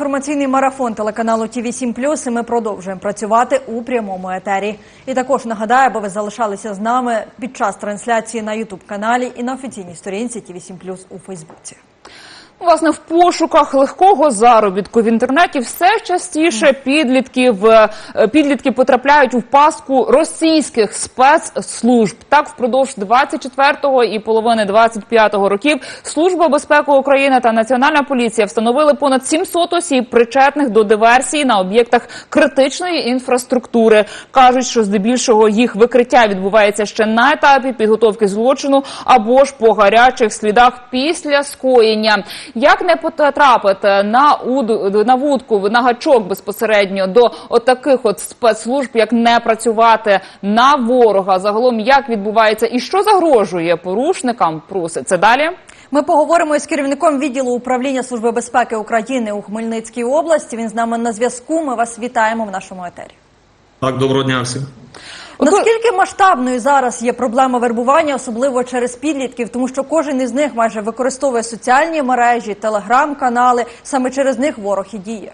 інформаційний марафон телеканалу ТІВІ 7 і ми продовжуємо працювати у прямому етері. І також нагадаю, аби ви залишалися з нами під час трансляції на Ютуб каналі і на офіційній сторінці ТІВІ 7 у Фейсбуці. Власне, в пошуках легкого заробітку в інтернеті все частіше підлітків е, підлітки потрапляють у пастку російських спецслужб. Так, впродовж 24-го і половини 25-го років Служба безпеки України та Національна поліція встановили понад 700 осіб, причетних до диверсії на об'єктах критичної інфраструктури. кажуть, що здебільшого їх викриття відбувається ще на етапі підготовки злочину або ж по гарячих слідах після скоєння. Як не потрапити на уд на вудку на гачок безпосередньо до отаких от спецслужб, як не працювати на ворога? Загалом як відбувається і що загрожує порушникам? Проситься далі. Ми поговоримо із керівником відділу управління Служби безпеки України у Хмельницькій області. Він з нами на зв'язку. Ми вас вітаємо в нашому етері. Так, доброго дня всім. Наскільки масштабною зараз є проблема вербування, особливо через підлітків, тому що кожен із них майже використовує соціальні мережі, телеграм-канали. Саме через них ворог і діє.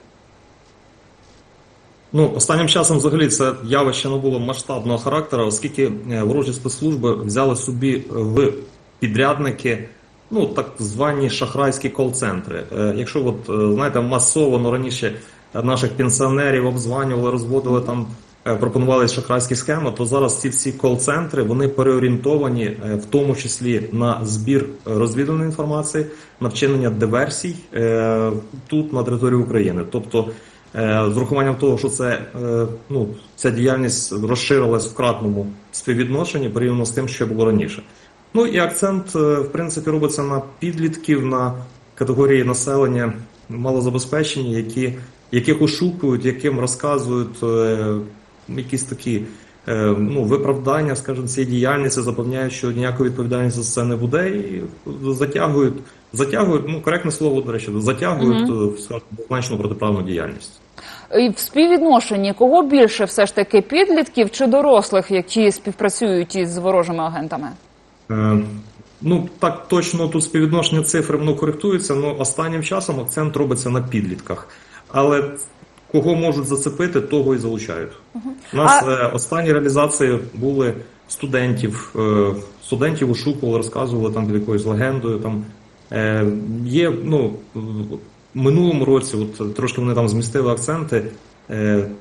Ну, останнім часом взагалі це явище не було масштабного характеру, оскільки е, ворожі спецслужби взяли собі в підрядники. Ну, так звані шахрайські кол-центри. Е, Якщо от, е, знаєте, масово ну, раніше наших пенсіонерів обзванювали, розводили там, пропонували шахрайські схеми, то зараз ці всі кол-центри вони переорієнтовані е, в тому числі на збір розвідувальної інформації, на вчинення диверсій е, тут на території України. Тобто Е, З урахуванням того, що це е, ну ця діяльність розширилась в кратному співвідношенні порівняно з тим, що було раніше. Ну і акцент, е, в принципі, робиться на підлітків, на категорії населення малозабезпечені, які яких ошукують, яким розказують е, якісь такі е, ну, виправдання, скажімо, цієї діяльності, запевняють, що ніякої відповідальності за це не буде, і затягують, затягують, ну коректне слово, до речі, затягують скажімо, значну протиправну діяльність. І в співвідношенні кого більше все ж таки підлітків чи дорослих, які співпрацюють із ворожими агентами? Е, Ну, так точно тут співвідношення цифр воно коректується, але останнім часом акцент робиться на підлітках. Але кого можуть зацепити, того і залучають. У нас А- е, останні реалізації були студентів. Е, студентів ошукували, розказували там якоюсь легендою. Там е, є, ну, в минулому році, от трошки вони там змістили акценти,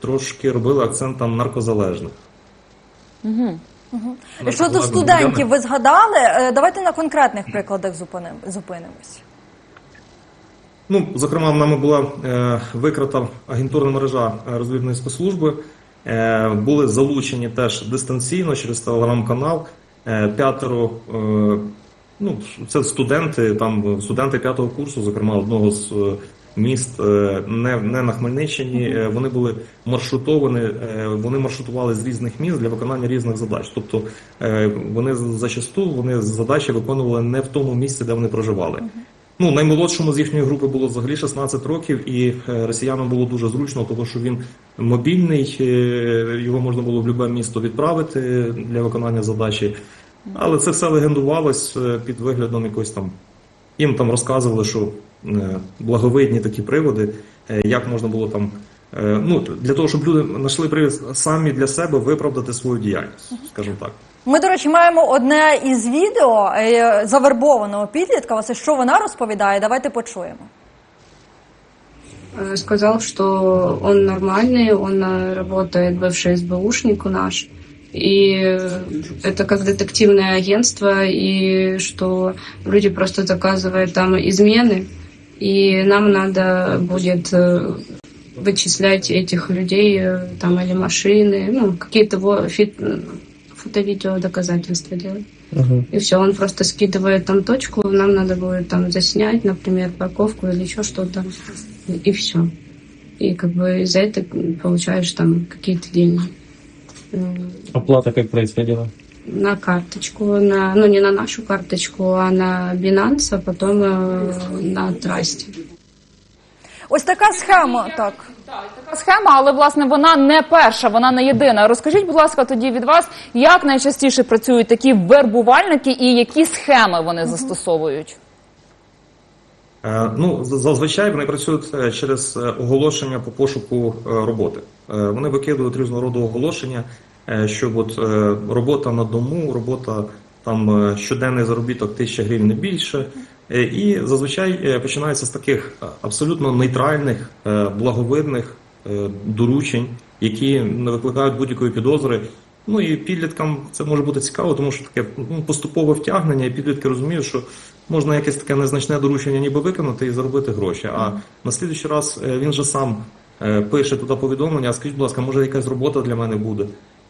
трошки робили акцент там наркозалежних. Щодо студентів, ви згадали? Давайте на конкретних прикладах зупиним- зупинимось. Ну, зокрема, нами була е, викрита агентурна мережа е, розвідної спецслужби. Е, були залучені теж дистанційно через телеграм-канал. П'ятеро, ну, це студенти, там студенти п'ятого курсу, зокрема одного з міст, не, не на Хмельниччині. Вони були маршрутовані, вони маршрутували з різних міст для виконання різних задач. Тобто вони зачасту вони задачі виконували не в тому місці, де вони проживали. Ну, наймолодшому з їхньої групи було взагалі 16 років, і е, росіянам було дуже зручно, тому що він мобільний, е, його можна було в будь-яке місто відправити для виконання задачі. Але це все легендувалось е, під виглядом якось там. Їм там розказували, що благовидні такі приводи, як можна було там. Ну, для того, щоб люди знайшли привід самі для себе виправдати свою діяльність, скажімо так. Ми, до речі, маємо одне із відео е, завербованого підлітка. Ось що вона розповідає. Давайте почуємо. Э, сказал, что он нормальный, он э, работает бывший СБУшник у наш. И э, это как детективное агентство, и что люди просто заказывают там измены, и нам надо будет э, вычислять этих людей э, там или машины, ну, какие-то во- фит- фото-видео доказательства делать. И все, он просто скидывает там точку, нам надо будет там заснять, например, парковку или еще что-то, и все. И как бы из-за этого получаешь там какие-то деньги М, Оплата как происходила? на карточку, на, ну не на нашу карточку, а на Binance, а потом э, на Трасте. Ось така схема. Так. Така схема, але власне вона не перша, вона не єдина. Розкажіть, будь ласка, тоді від вас, як найчастіше працюють такі вербувальники і які схеми вони застосовують? Е, Ну, зазвичай вони працюють е, через е, оголошення по пошуку роботи. Вони викидують різного роду оголошення, що от робота на дому, робота там е, щоденний заробіток тисяча гривень не більше. Е, І зазвичай е, починається з таких абсолютно нейтральних, благовидних доручень, які не викликають будь-якої підозри. Ну і підліткам це може бути цікаво, тому що таке ну, поступове втягнення, і підлітки розуміють, що можна якесь таке незначне доручення ніби виконати і заробити гроші. А на слідуючий раз він же сам пише туди повідомлення, скажіть, будь ласка, може якась робота для мене буде.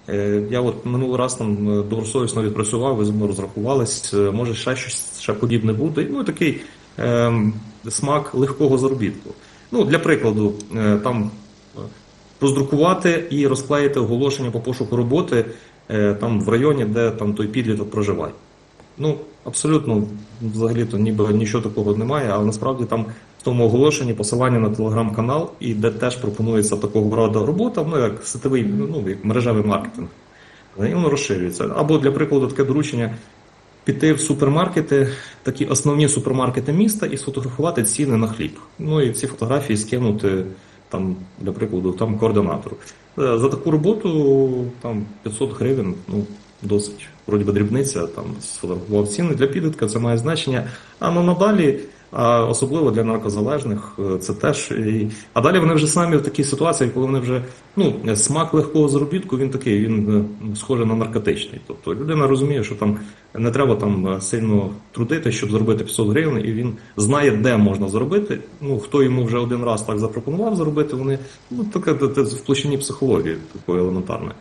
Е, Я от минулий раз там е, добросовісно відпрацював, ви зі мною розрахувались, е, може ще щось ще подібне буде. Ну такий ем, смак легкого заробітку. Ну, для прикладу, е, там е, роздрукувати і розклеїти оголошення по пошуку роботи е, там в районі, де там той підліток проживає. Ну, абсолютно, взагалі-то ніби нічого такого немає, але насправді там тому оголошенні посилання на телеграм-канал, і де теж пропонується такого роду робота, ну як сетовий, ну як мережевий маркетинг. І воно розширюється. Або для прикладу таке доручення піти в супермаркети, такі основні супермаркети міста, і сфотографувати ціни на хліб. Ну і ці фотографії скинути там, для прикладу, там координатору. Е, За таку роботу там 500 гривень, ну досить вроді би дрібниця, там сфотографував ціни для підлітка, це має значення. А ну надалі, а особливо для наркозалежних, е, це теж. І... А далі вони вже самі в такій ситуації, коли вони вже ну смак легкого заробітку, він такий, він е, схожий на наркотичний. Тобто людина розуміє, що там не треба там е, сильно трудити, щоб заробити 500 гривень, і він знає, де можна заробити. Ну хто йому вже один раз так запропонував заробити, вони ну таке в площині психології такої елементарної.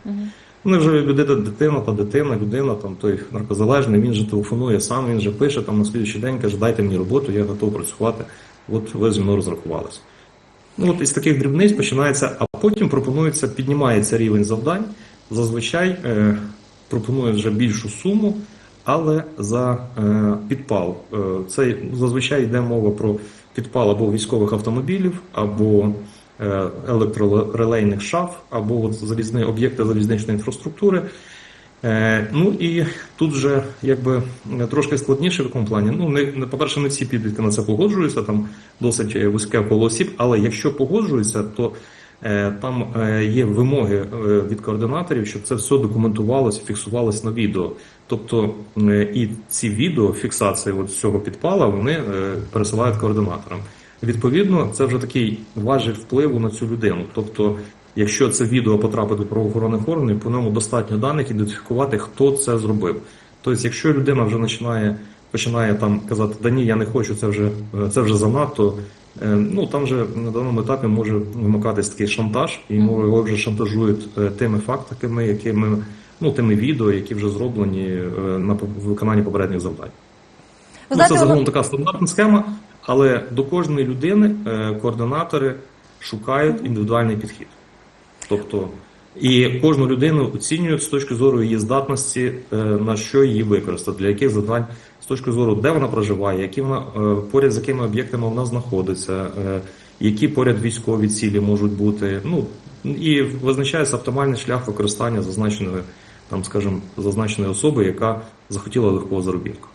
Вони вже людина, дитина та дитина, людина, там той наркозалежний, він же телефонує сам, він же пише там на слідуючий день, каже, дайте мені роботу, я готовий працювати. От ви зі мною розрахувалися. Ну от із таких дрібниць починається, а потім пропонується, піднімається рівень завдань. Зазвичай е, пропонують вже більшу суму, але за е, підпал. Е, це зазвичай йде мова про підпал або військових автомобілів, або електрорелейних шаф, або от залізні об'єкти залізничної інфраструктури. Е, ну і тут вже якби е, трошки складніше в якому плані. Ну, не, по-перше, не всі підлітки на це погоджуються, там досить е, вузьке коло осіб, але якщо погоджуються, то е, там е, є вимоги е, від координаторів, щоб це все документувалося, фіксувалось на відео. Тобто е, і ці відео, фіксації от цього підпала, вони е, пересилають координаторам. Відповідно, це вже такий важіль впливу на цю людину. Тобто, якщо це відео потрапить до правоохоронних органів, по ньому достатньо даних ідентифікувати, хто це зробив. Тобто, якщо людина вже починає починає там казати, да ні, я не хочу, це вже це вже занадто. е, Ну там вже на даному етапі може вимикатись такий шантаж, і його вже шантажують е, тими фактами, якими ну тими відео, які вже зроблені е, на виконанні попередніх завдань. Ну, це загалом така стандартна схема, але до кожної людини е, координатори шукають індивідуальний підхід. Тобто, і кожну людину оцінюють з точки зору її здатності, е, на що її використати, для яких завдань, з точки зору, де вона проживає, які вона е, поряд з якими об'єктами вона знаходиться, які поряд військові цілі можуть бути. Ну і визначається оптимальний шлях використання зазначеної, там, скажімо, зазначеної особи, яка захотіла легкого заробітку.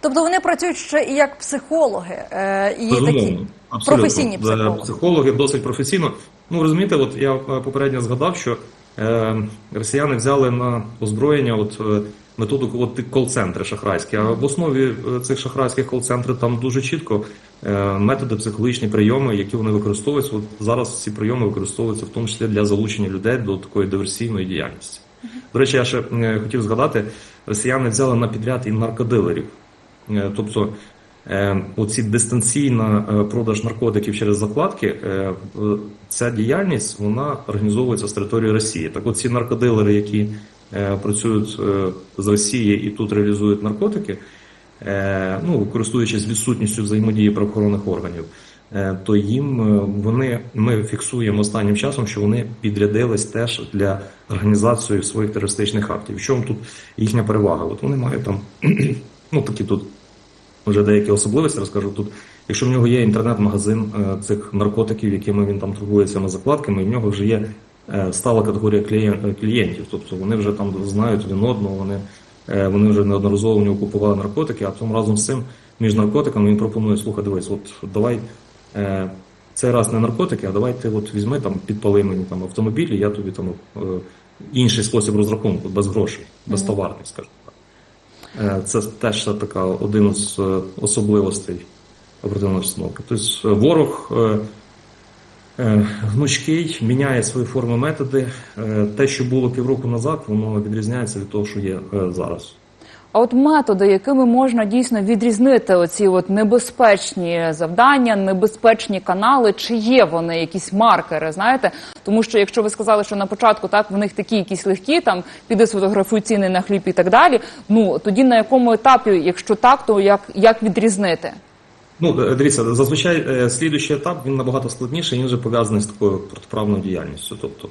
Тобто вони працюють ще і як психологи, е, і такі абсолютно. професійні Е, психологи. Психологи досить професійно. Ну розумієте, от я е, попередньо згадав, що е, росіяни взяли на озброєння от методу от кол-центри шахрайські. А в основі цих шахрайських кол-центрів там дуже чітко е, методи, психологічні прийоми, які вони використовують. От зараз ці прийоми використовуються в тому числі для залучення людей до такої диверсійної діяльності. До речі, я ще хотів згадати, росіяни взяли на підряд і наркодилерів. Е, Тобто е, оці дистанційна е, продаж наркотиків через закладки, ця діяльність вона організовується з території Росії. Так от ці наркодилери, які працюють з Росії і тут реалізують наркотики, ну, користуючись відсутністю взаємодії правоохоронних органів, то їм вони ми фіксуємо останнім часом, що вони підрядились теж для організації своїх терористичних актів. В чому тут їхня перевага? От вони мають там ну такі тут вже деякі особливості розкажу тут. Якщо в нього є інтернет-магазин е, цих наркотиків, якими він там торгує цими закладками, і в нього вже є е, стала категорія е, клієнтів. Тобто вони вже там знають один одного, вони, вони вже неодноразово в нього купували наркотики, а потім разом з цим між наркотиками. Він пропонує, слухай, дивись, от давай цей раз не наркотики, а давай ти от візьми там, підпали мені там автомобіль, я тобі там інший спосіб розрахунку, без грошей, безтоварний, скажімо так. Е, Це теж така один з е, особливостей оперативної обстановки. Тобто е, ворог е, е, гнучкий, міняє свої форми методи. Е, Те, що було півроку назад, воно відрізняється від того, що є е, зараз. А от методи, якими можна дійсно відрізнити оці от небезпечні завдання, небезпечні канали, чи є вони якісь маркери? Знаєте, тому що якщо ви сказали, що на початку так в них такі якісь легкі, там піди сфотографуй ціни на хліб і так далі. Ну тоді на якому етапі, якщо так, то як, як відрізнити? Ну, е, дивіться, зазвичай е, слідуючий етап він набагато складніший, він вже пов'язаний з такою протиправною діяльністю. Тобто,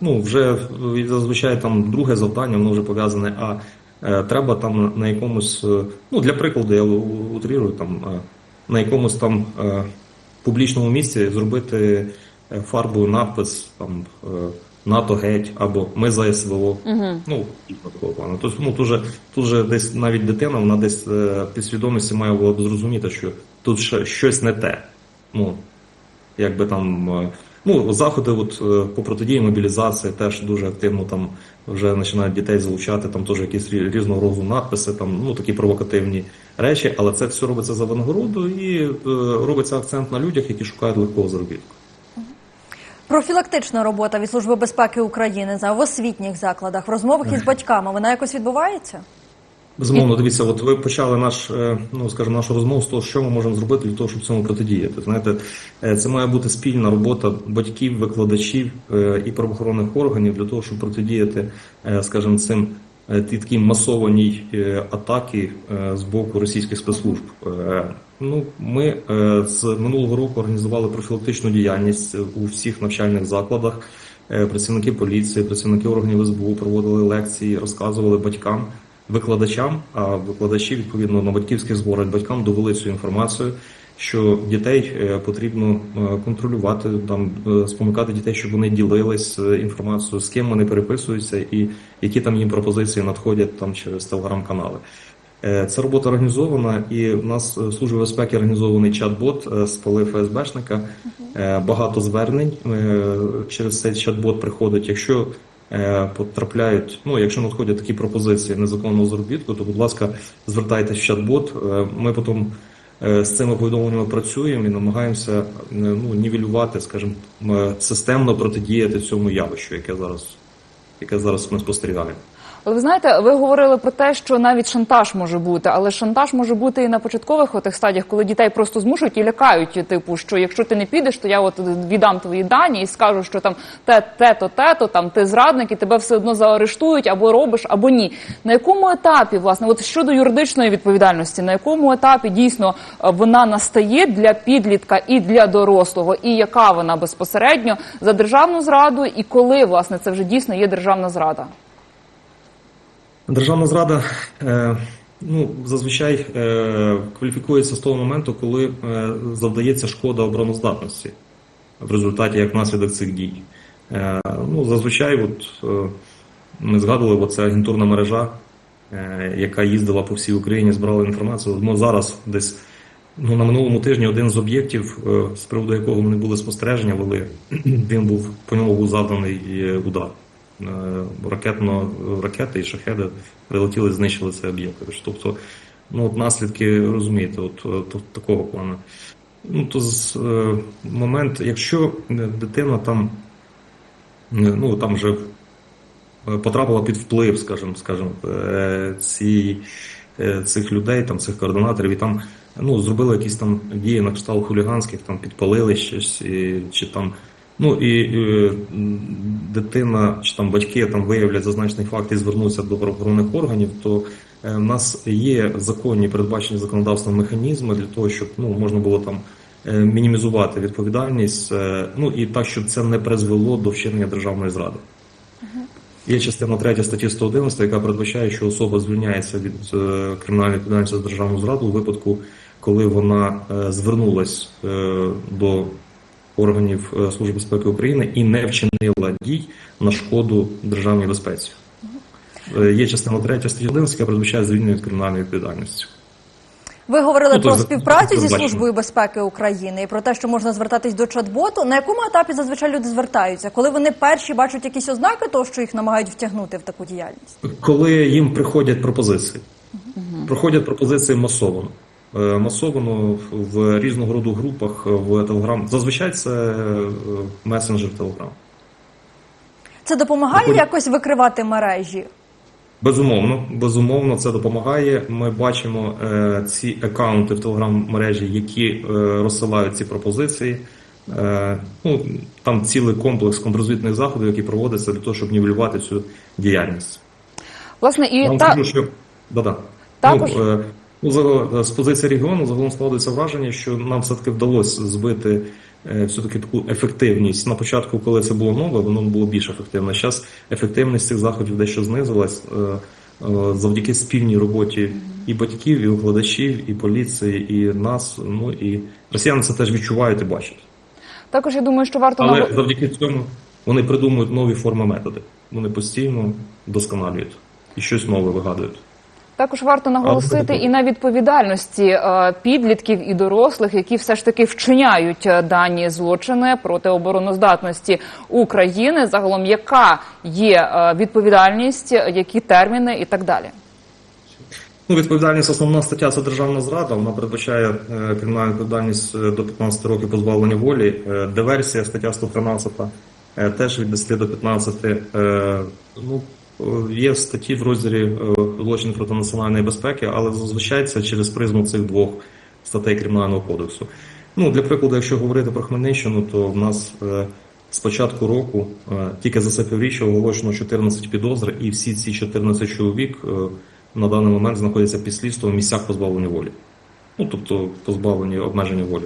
ну, вже е, зазвичай там друге завдання, воно вже пов'язане, а е, треба там на якомусь, е, ну, для прикладу, я у- утрирую, там, е, на якомусь там е, публічному місці зробити е, фарбою надпис там. е, НАТО геть або ми за СВО. Ну, і такого плану. Тобто, ну, тут, же, тут же десь навіть дитина, вона десь е, підсвідомості має було б зрозуміти, що тут щось не те. Ну, якби там. Ну, заходи от, е, по протидії мобілізації теж дуже активно там вже починають дітей залучати, там теж якісь рі- різного роду надписи, там, ну, такі провокативні речі, але це все робиться за винагороду і е, робиться акцент на людях, які шукають легкого заробітку. Профілактична робота від Служби безпеки України за в освітніх закладах, в розмовах із батьками, вона якось відбувається? Безумовно, дивіться, от ви почали наш, е, ну скажімо, нашу розмову з того, що ми можемо зробити для того, щоб цьому протидіяти. Знаєте, е, це має бути спільна робота батьків, викладачів е, і правоохоронних органів для того, щоб протидіяти, скажімо, цим такій масованій атаки з боку російських спецслужб. Ну, ми з минулого року організували профілактичну діяльність у всіх навчальних закладах. Працівники поліції, працівники органів СБУ проводили лекції, розказували батькам викладачам, а викладачі відповідно на батьківських зборах батькам довели цю інформацію, що дітей е, потрібно е, контролювати, там е, спонукати дітей, щоб вони ділились інформацією, з ким вони переписуються, і які там їм пропозиції надходять там через телеграм-канали. Ця робота організована, і в нас в службі безпеки організований чат-бот з поли ФСБшника. Багато звернень через цей чат-бот приходить. Якщо потрапляють, ну якщо надходять такі пропозиції незаконного заробітку, то будь ласка, звертайтесь в чат-бот. Е, Ми потім е, з цими повідомленнями працюємо і намагаємося е, ну, нівелювати, скажімо, системно протидіяти цьому явищу, яке зараз, яке зараз ми спостерігаємо. Але ви знаєте, ви говорили про те, що навіть шантаж може бути, але шантаж може бути і на початкових отих стадіях, коли дітей просто змушують і лякають, типу, що якщо ти не підеш, то я от віддам твої дані і скажу, що там те, те-то, те-то, там ти зрадник, і тебе все одно заарештують або робиш, або ні. На якому етапі, власне, от щодо юридичної відповідальності, на якому етапі дійсно е, вона настає для підлітка і для дорослого, і яка вона безпосередньо за державну зраду, і коли власне це вже дійсно є державна зрада? Державна зрада е, ну, зазвичай е, кваліфікується з того моменту, коли е, завдається шкода обороноздатності в результаті як наслідок цих дій. Ну, зазвичай, от, ми згадували, ця агентурна мережа, яка їздила по всій Україні, збирала інформацію. Ну, зараз десь ну, на минулому тижні один з об'єктів, з приводу якого вони були спостереження, вели, він був, по ньому був завданий удар. Е, Ракетно, ракети і шахеди прилетіли, знищили цей об'єкт. Тобто, ну, от наслідки розумієте, от, от, такого плану. Ну, то з е, момент, якщо дитина там, е, ну там вже е, потрапила під вплив, скажімо, скажімо, ці, цих людей, там, цих координаторів, і там ну, зробили якісь там дії на кшталт хуліганських, там підпалили щось, і, чи там. Ну і е, дитина чи там батьки там виявлять зазначений факт і звернуться до правоохоронних органів, то е, в нас є законні передбачені законодавством механізми для того, щоб ну можна було там е, мінімізувати відповідальність, е, ну і так, щоб це не призвело до вчинення державної зради. Є частина 3 статті 111, яка передбачає, що особа звільняється від е, кримінальної відповідальності за державну зраду у випадку, коли вона е, звернулась е, до органів е, Служби безпеки України і не вчинила дій на шкоду державній безпеці. Е, Є частина 3 статті 11, яка передбачає звільнення від кримінальної відповідальності. Ви говорили Ну, про то співпрацю зі службою безпеки України і про те, що можна звертатись до чат-боту. На якому етапі зазвичай люди звертаються, коли вони перші бачать якісь ознаки того, що їх намагають втягнути в таку діяльність? Коли їм приходять пропозиції, проходять пропозиції масово. Е, Масово в різного роду групах в Телеграм. Зазвичай це е, месенджер Телеграм. Це допомагає Виходять- якось викривати мережі? Безумовно, безумовно, це допомагає. Ми бачимо е, ці акаунти в телеграм-мережі, які е, розсилають ці пропозиції. Е, ну, там цілий комплекс контррозвідних заходів, які проводяться для того, щоб нівелювати цю діяльність. Власне, Я і вам та скажу, що да-да. Також- Ну, е, ну, з позиції регіону загалом складається враження, що нам все-таки вдалося збити е, все-таки таку ефективність. На початку, коли це було нове, воно було більш ефективне. Зараз ефективність цих заходів дещо знизилась е, е, завдяки спільній роботі і батьків, і викладачів, і поліції, і нас. Ну і росіяни це теж відчувають і бачать. також я думаю, що варто Але наго- завдяки цьому вони придумують нові форми методи. Вони постійно досконалюють і щось нове вигадують. Також варто наголосити і на відповідальності е, підлітків і дорослих, які все ж таки вчиняють е, дані злочини проти обороноздатності України. Загалом, яка є е, відповідальність, які терміни і так далі. Ну, відповідальність основна стаття це державна зрада. Вона передбачає е, кримінальну відповідальність до 15 років позбавлення волі. Е, диверсія, стаття 113, е, теж від 10 до 15. Е, ну, є статті в розділі е, злочин проти національної безпеки, але зазвичай це через призму цих двох статей Кримінального кодексу. Ну, для прикладу, якщо говорити про Хмельниччину, то в нас е, з початку року е, тільки за це півріччя оголошено 14 підозр, і всі ці 14 чоловік е, на даний момент знаходяться під слідством в місцях позбавлення волі. Ну, тобто позбавлені обмеження волі.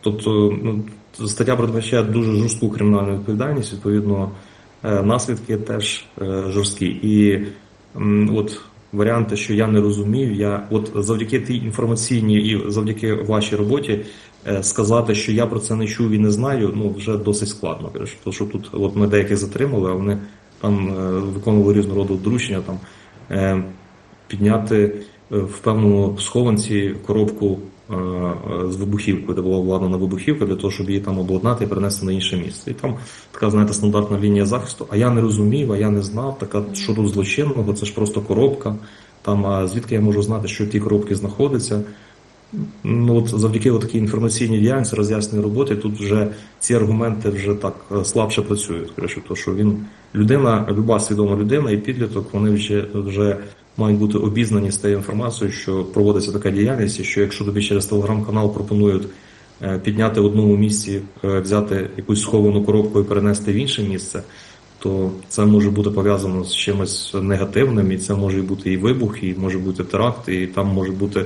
Тобто ну, стаття передбачає дуже жорстку кримінальну відповідальність, відповідно, е, наслідки теж е, жорсткі. І от варіанти, що я не розумів, я от завдяки тій інформаційній і завдяки вашій роботі е, сказати, що я про це не чув і не знаю, ну вже досить складно. Тому що- тут от ми деяких затримали, а вони там е, виконували різного роду доручення там е, підняти е, в певному схованці коробку е, е, з вибухівкою, де була владнана вибухівка, для того, щоб її там обладнати і перенести на інше місце. І там така, знаєте, стандартна лінія захисту. А я не розумів, а я не знав, така що тут злочинного, це ж просто коробка. Там а звідки я можу знати, що в тій коробці знаходиться. Ну от завдяки такій інформаційній діяльності, роз'ясненій роботі, тут вже ці аргументи вже так е, слабше працюють. То що він людина, люба свідома людина і підліток, вони вже вже мають бути обізнані з тією інформацією, що проводиться така діяльність, що якщо тобі через телеграм-канал пропонують е, підняти в одному місці, е, взяти якусь сховану коробку і перенести в інше місце, то це може бути пов'язано з чимось негативним, і це може бути і вибух, і може бути теракт, і там може бути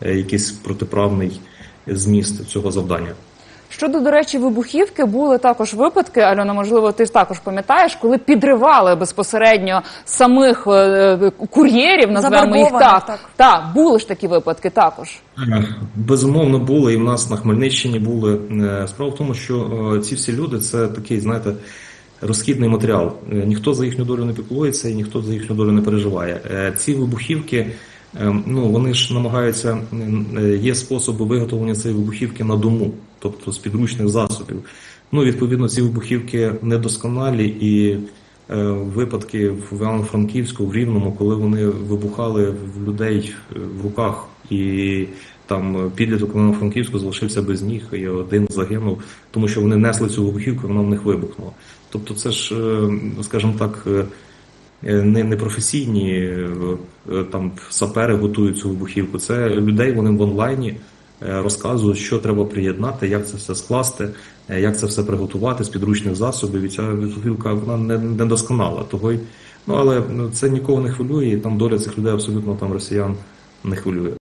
е, якийсь протиправний зміст цього завдання. Щодо, до речі, вибухівки були також випадки, Альона, можливо, ти ж також пам'ятаєш, коли підривали безпосередньо самих е, е, кур'єрів, назвемо їх так. так. Так, були ж такі випадки також. Е, Безумовно, були і в нас на Хмельниччині були. Справа в тому, що ці всі люди це такий, знаєте, розхідний матеріал. Ніхто за їхню долю не піклується і ніхто за їхню долю не переживає. Ці вибухівки, ну вони ж намагаються, е, є способи виготовлення цієї вибухівки на дому, тобто з підручних засобів. Ну, відповідно, ці вибухівки недосконалі і е, випадки в Івано-Франківську, в Рівному, коли вони вибухали в людей е, в руках, і там підліток Івано-Франківську залишився без ніг, і один загинув, тому що вони несли цю вибухівку, і вона в них вибухнула. Тобто, це ж, скажімо так, не, не професійні е, е, там сапери готують цю вибухівку. Це людей вони в онлайні е, розказують, що треба приєднати, як це все скласти, е, як це все приготувати з підручних засобів. І ця вибухівка вона не, не досконала. Того й ну але ну, це нікого не хвилює. І там доля цих людей абсолютно там росіян не хвилює.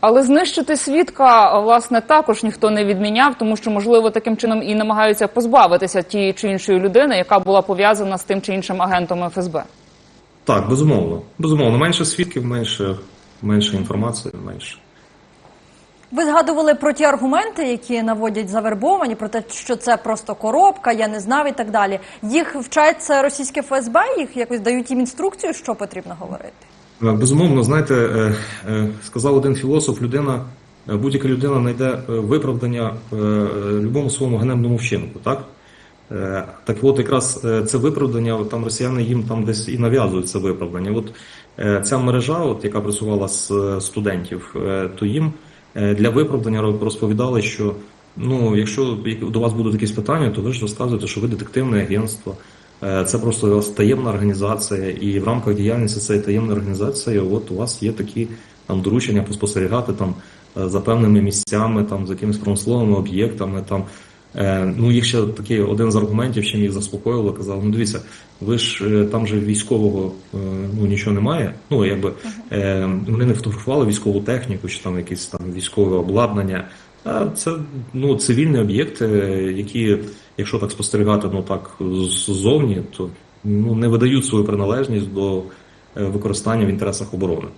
Але знищити свідка, власне, також ніхто не відміняв, тому що, можливо, таким чином і намагаються позбавитися тієї чи іншої людини, яка була пов'язана з тим чи іншим агентом ФСБ. Так, безумовно. Безумовно, менше свідків, менше, менше інформації, менше. Ви згадували про ті аргументи, які наводять завербовані, про те, що це просто коробка, я не знав і так далі. Їх вчаться російське ФСБ, їх якось дають їм інструкцію, що потрібно говорити. Безумовно, знаєте, е, е, сказав один філософ, людина, е, будь-яка людина знайде виправдання любому своєму ганебному вчинку, так? Е, Так от якраз е, це виправдання, там росіяни їм там десь і нав'язують це виправдання. От е, ця мережа, от, яка працювала з студентів, то їм для виправдання розповідали, що ну, якщо до вас будуть якісь питання, то ви ж розказуєте, що ви детективне агентство. Це просто у вас таємна організація, і в рамках діяльності цієї таємної організації, от у вас є такі там доручення поспостерігати там за певними місцями, там за якимись промисловими об'єктами. Там ну їх ще такий один з аргументів, чим їх заспокоїло, казав: ну дивіться, ви ж е, там же військового е, ну нічого немає. Ну якби е, вони не фотографували військову техніку, чи там якесь там військове обладнання. А це ну цивільні об'єкти, які, якщо так спостерігати, ну так ззовні, то ну не видають свою приналежність до е, використання в інтересах оборони.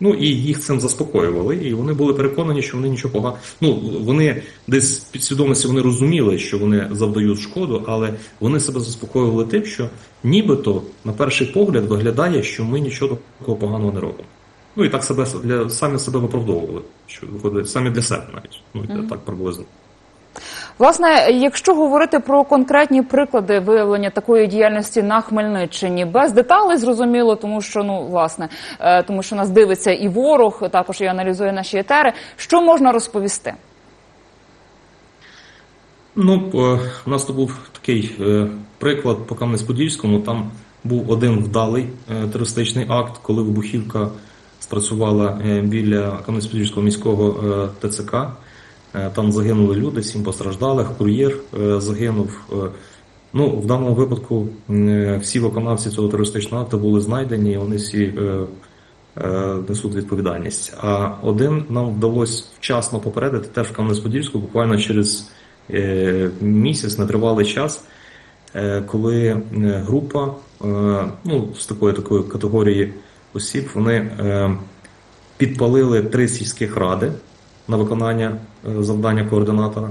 Ну і їх цим заспокоювали, і вони були переконані, що вони нічого поганого. Ну вони десь підсвідомості вони розуміли, що вони завдають шкоду, але вони себе заспокоювали тим, що нібито на перший погляд виглядає, що ми нічого такого поганого не робимо. Ну і так себе для самі себе виправдовували, що виходить самі для себе навіть. Ну так приблизно. Власне, якщо говорити про конкретні приклади виявлення такої діяльності на Хмельниччині, без деталей зрозуміло, тому що ну власне, е, тому що нас дивиться і ворог, також і аналізує наші етери. Що можна розповісти? Ну, е, у нас то був такий е, приклад по Кам'янець-Подільському. Там був один вдалий терористичний акт, коли вибухівка спрацювала біля Кам'янець-Подільського міського ТЦК. Е, Там загинули люди, сім постраждалих, кур'єр е, загинув. Е, Ну, в даному випадку всі виконавці цього терористичного акту були знайдені, і вони всі несуть відповідальність. А один нам вдалося вчасно попередити теж в Кам'янець-Подільську, буквально через місяць, нетривалий час, коли група ну, з такої такої категорії осіб вони підпалили три сільських ради на виконання е, завдання координатора.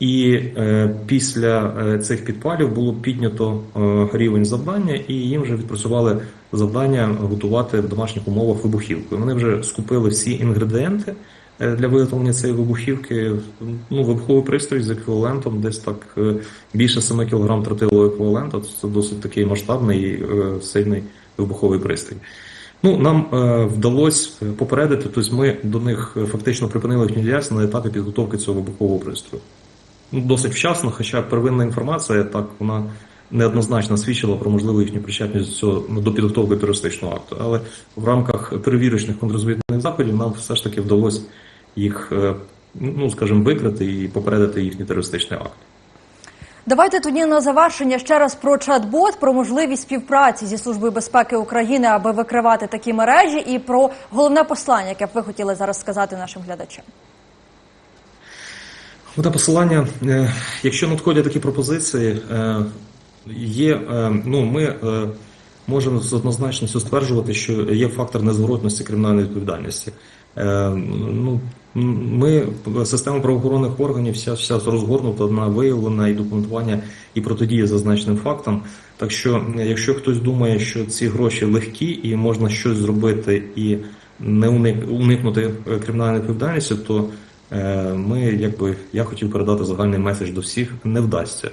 І е, після е, цих підпалів було піднято рівень завдання, і їм вже відпрацювали завдання готувати в домашніх умовах вибухівку. І Вони вже скупили всі інгредієнти для виготовлення цієї вибухівки. Ну, вибуховий пристрій з еквівалентом десь так більше 7 кг тротилового еквіваленту. Це досить такий масштабний і сильний вибуховий пристрій. Ну, нам е, вдалося попередити, тобто ми до них е, фактично припинили їхню діяльність на етапі підготовки цього вибухового пристрою. Ну, досить вчасно, хоча первинна інформація так вона неоднозначно свідчила про можливу їхню причетність до цього ну, до підготовки терористичного акту. Але в рамках перевірочних контррозвідних заходів нам все ж таки вдалося їх, е, ну скажімо, викрити і попередити їхній терористичний акт. Давайте тоді на завершення ще раз про чат-бот, про можливість співпраці зі службою безпеки України, аби викривати такі мережі, і про головне послання, яке б ви хотіли зараз сказати нашим глядачам. Оте посилання, е, якщо надходять такі пропозиції, е, є, е, ну, ми можемо з однозначністю стверджувати, що є фактор незворотності кримінальної відповідальності. Е, Ну, ми, система правоохоронних органів, вся, вся розгорнута на виявлення і документування і протидія зазначеним фактам. Так що, якщо хтось думає, що ці гроші легкі і можна щось зробити і не уник- уникнути е, кримінальної відповідальності, то Е, Ми, якби я хотів передати загальний меседж до всіх, не вдасться.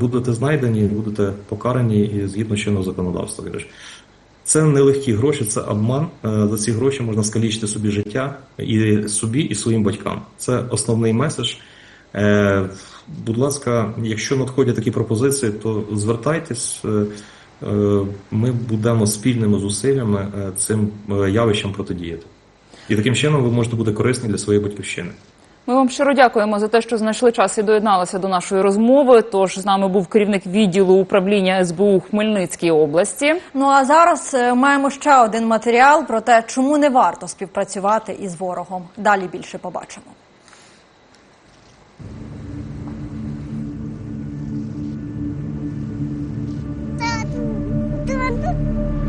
Будете знайдені, будете покарані і згідно чинного законодавства. Це нелегкі гроші, це обман. Е, За ці гроші можна скалічити собі життя і собі, і своїм батькам. Це основний меседж. Е, Будь ласка, якщо надходять такі пропозиції, то звертайтесь. Е, Ми будемо спільними зусиллями цим явищам протидіяти. І таким чином ви можете бути корисні для своєї батьківщини. Ми вам щиро дякуємо за те, що знайшли час і доєдналися до нашої розмови. Тож з нами був керівник відділу управління СБУ Хмельницькій області. Ну а зараз е, маємо ще один матеріал про те, чому не варто співпрацювати із ворогом. Далі більше побачимо. Тату, тату.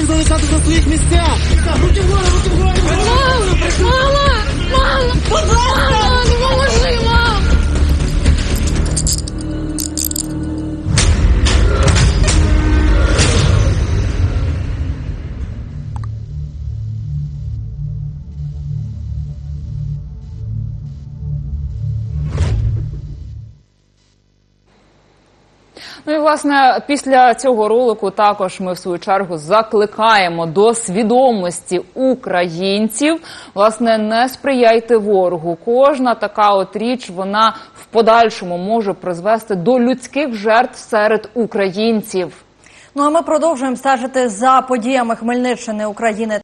Всім залишатися на своїх місцях! Руки вгору, руки вгору! Мама! Мама! Мама! Допоможи, власне після цього ролику також ми в свою чергу закликаємо до свідомості українців. Власне, не сприяйте ворогу. Кожна така от річ вона в подальшому може призвести до людських жертв серед українців. Ну а ми продовжуємо стежити за подіями Хмельниччини України.